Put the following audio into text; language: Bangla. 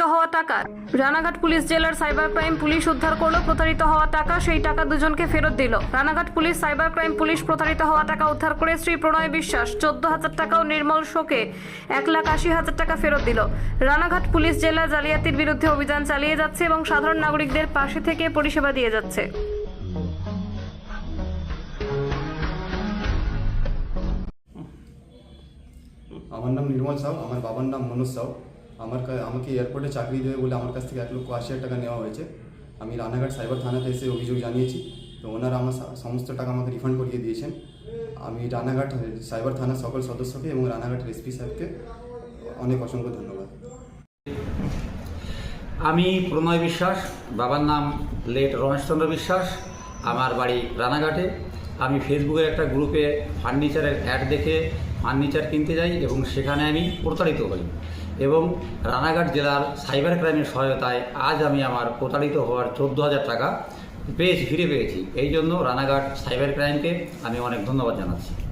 প্রতারিত হওয়া টাকা। রানাঘাট পুলিশ জেলার সাইবার ক্রাইম পুলিশ উদ্ধার করল, প্রতারিত হওয়া টাকা, সেই টাকা দুজনকে ফেরত দিল। Ranaghat police cyber crime police প্রতারিত হওয়া টাকা উদ্ধার করে শ্রী প্রণয় বিশ্বাস চোদ্দ হাজার টাকা ও নির্মল শোকে এক লাখ আশি হাজার টাকা ফেরত দিল। রানাঘাট পুলিশ জেলা জালিয়াতির বিরুদ্ধে অভিযান চালিয়ে যাচ্ছে এবং সাধারণ নাগরিকদের পাশে থেকে পরিষেবা দিয়ে যাচ্ছে। আমার নাম নির্মল সাউ, আমার বাবার নাম মনোজ সাউ। আমার আমাকে এয়ারপোর্টে চাকরি দেবে বলে আমার কাছ থেকে এক লক্ষ আশি হাজার টাকা নেওয়া হয়েছে। আমি রানাঘাট সাইবার থানাতে এসে অভিযোগ জানিয়েছি। তো ওনারা আমার সমস্ত টাকা আমাকে রিফান্ড করিয়ে দিয়েছেন। আমি রানাঘাট সাইবার থানার সকল সদস্যকে এবং রানাঘাট এসপি সাহেবকে অনেক অসংখ্য ধন্যবাদ। আমি প্রণয় বিশ্বাস, বাবার নাম লেট রমেশচন্দ্র বিশ্বাস, আমার বাড়ি রানাঘাটে। আমি ফেসবুকের একটা গ্রুপে ফার্নিচারের অ্যাড দেখে ফার্নিচার কিনতে যাই এবং সেখানে আমি প্রতারিত হই। এবং রানাঘাট জেলার সাইবার ক্রাইমের সহায়তায় আজ আমি আমার প্রতারিত হওয়ার চোদ্দ হাজার টাকা পেয়েছি, ফিরে পেয়েছি। এই জন্য রানাঘাট সাইবার ক্রাইমকে আমি অনেক ধন্যবাদ জানাচ্ছি।